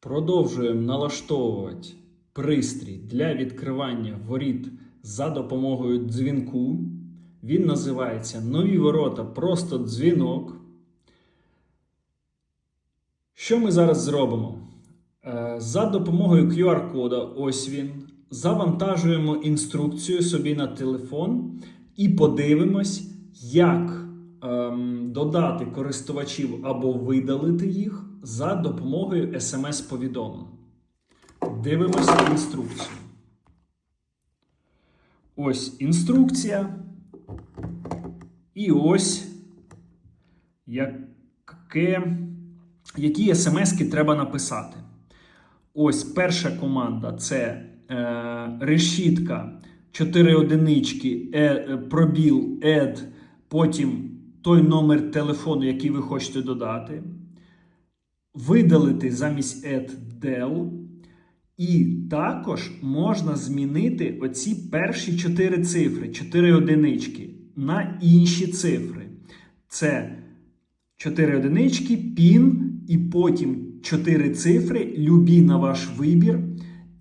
Продовжуємо налаштовувати пристрій для відкривання воріт за допомогою дзвінку. Він називається Нові ворота просто дзвінок. Що ми зараз зробимо? Е, За допомогою QR-кода, ось він, завантажуємо інструкцію собі на телефон і подивимось, як ем, додати користувачів або видалити їх за допомогою смс-повідомлень. Дивимося інструкцію. Ось інструкція. І ось яке, які смски треба написати. Ось перша команда це е, решітка 4 одинички, е, пробіл, add, потім той номер телефону, який ви хочете додати. Видалити замість add del. І також можна змінити оці перші 4 цифри, 4 одинички на інші цифри. Це 4 одинички, пін, і потім 4 цифри, любі на ваш вибір.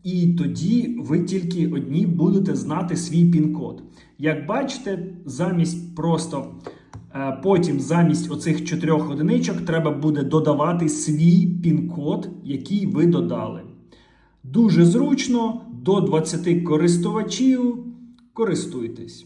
І тоді ви тільки одні будете знати свій пін-код. Як бачите, замість просто потім замість оцих чотирьох одиничок треба буде додавати свій пін-код, який ви додали. Дуже зручно, до 20 користувачів. Користуйтесь.